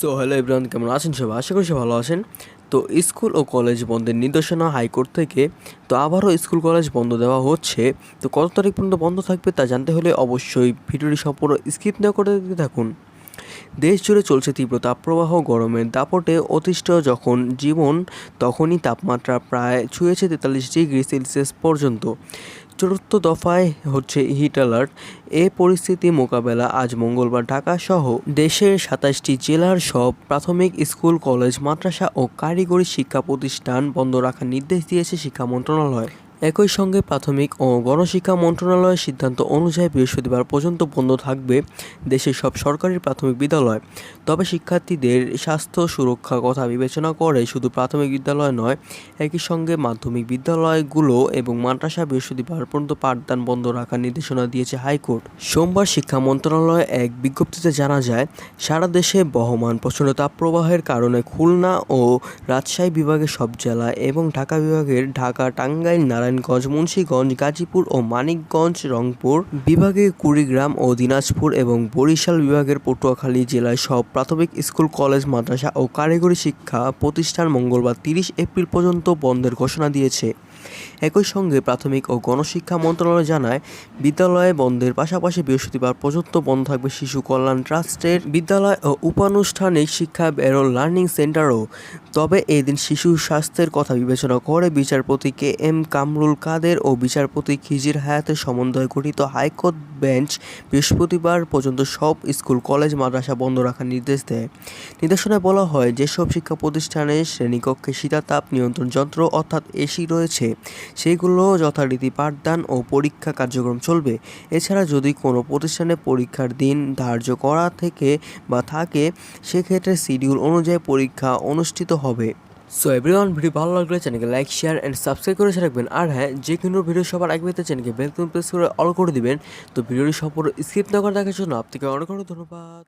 So hello Ibrahim কেমন আছেন সবাই? আশা করি ভালো আছেন। তো স্কুল ও কলেজ বন্ধের নির্দেশনা হাইকোর্ট থেকে তো আবারও স্কুল কলেজ বন্ধ দেওয়া হচ্ছে। তো কত তারিখ পর্যন্ত বন্ধ থাকবে তা জানতে হলে অবশ্যই ভিডিওটি সম্পূর্ণ স্কিপ না করে দেখতে থাকুন দেশ জুড়ে চলছে তীব্র তাপপ্রবাহ, গরমের দাপটে অতিষ্ঠ যখন জীবন, তখনই তাপমাত্রা প্রায় ছুঁয়েছে তেতাল্লিশ ডিগ্রি সেলসিয়াস পর্যন্ত। চতুর্থ দফায় হচ্ছে হিট অ্যালার্ট। এ পরিস্থিতি মোকাবেলা আজ মঙ্গলবার ঢাকা সহ দেশের সাতাশটি জেলার সব প্রাথমিক স্কুল, কলেজ, মাদ্রাসা ও কারিগরি শিক্ষা প্রতিষ্ঠান বন্ধ রাখার নির্দেশ দিয়েছে শিক্ষা মন্ত্রণালয়। একই সঙ্গে প্রাথমিক ও গণশিক্ষা মন্ত্রণালয়ের সিদ্ধান্ত অনুযায়ী বৃহস্পতিবার পর্যন্ত বন্ধ থাকবে দেশের সব সরকারি প্রাথমিক বিদ্যালয়। তবে শিক্ষার্থীদের স্বাস্থ্য সুরক্ষার কথা বিবেচনা করে শুধু প্রাথমিক বিদ্যালয় নয়, একই সঙ্গে মাধ্যমিক বিদ্যালয়গুলো এবং মাদ্রাসা বৃহস্পতিবার পর্যন্ত পাঠদান বন্ধ রাখার নির্দেশনা দিয়েছে হাইকোর্ট। সোমবার শিক্ষা মন্ত্রণালয়ে এক বিজ্ঞপ্তিতে জানা যায়, সারা দেশে বহমান প্রচণ্ড তাপপ্রবাহের কারণে খুলনা ও রাজশাহী বিভাগের সব জেলা এবং ঢাকা বিভাগের ঢাকা, টাঙ্গাইল নারায়ণগঞ্জ, মুন্সীগঞ্জ, গাজীপুর ও মানিকগঞ্জ, রংপুর বিভাগে কুড়িগ্রাম ও দিনাজপুর এবং বরিশাল বিভাগের পটুয়াখালী জেলায় সব প্রাথমিক স্কুল, কলেজ, মাদ্রাসা ও কারিগরি শিক্ষা প্রতিষ্ঠান মঙ্গলবার তিরিশ এপ্রিল পর্যন্ত বন্ধের ঘোষণা দিয়েছে। একই সঙ্গে প্রাথমিক ও গণশিক্ষা মন্ত্রণালয় জানায়, বিদ্যালয়ে বন্ধের পাশাপাশি বৃহস্পতিবার পর্যন্ত বন্ধ থাকবে শিশু কল্যাণ ট্রাস্টের বিদ্যালয় ও উপানুষ্ঠানিক শিক্ষা ব্যারো লার্নিং সেন্টারও। তবে এদিন শিশু স্বাস্থ্যের কথা বিবেচনা করে বিচারপতি কে এম কামরুল কাদের ও বিচারপতি খিজির হায়াতের সমন্বয়ে গঠিত হাইকোর্ট বেঞ্চ বৃহস্পতিবার পর্যন্ত সব স্কুল, কলেজ, মাদ্রাসা বন্ধ রাখার নির্দেশ দেয়। নির্দেশনায় বলা হয়, যেসব শিক্ষা প্রতিষ্ঠানে শ্রেণীকক্ষে শীতাতাপ নিয়ন্ত্রণ যন্ত্র অর্থাৎ এসি রয়েছে সেইগুলো যথারীতি পাঠদান ও পরীক্ষা কার্যক্রম চলবে। এছাড়া যদি কোনো প্রতিষ্ঠানে পরীক্ষার দিন ধার্য করা থেকে বা থাকে, সেক্ষেত্রে শিডিউল অনুযায়ী পরীক্ষা অনুষ্ঠিত হবে। সো এভরিওয়ান ভিডিও ভালো লাগলে চ্যানেলকে লাইক শেয়ার অ্যান্ড সাবস্ক্রাইব করে রাখবেন আর হ্যাঁ যে কোনো ভিডিও সবার আগে পেতে চ্যানেলকে বেলকন প্রেস করে অল করে দিবেন। তো ভিডিওটি সম্পূর্ণ স্ক্রিপ্ট না করে দেখার জন্য আপনাকে অনেক অনেক ধন্যবাদ।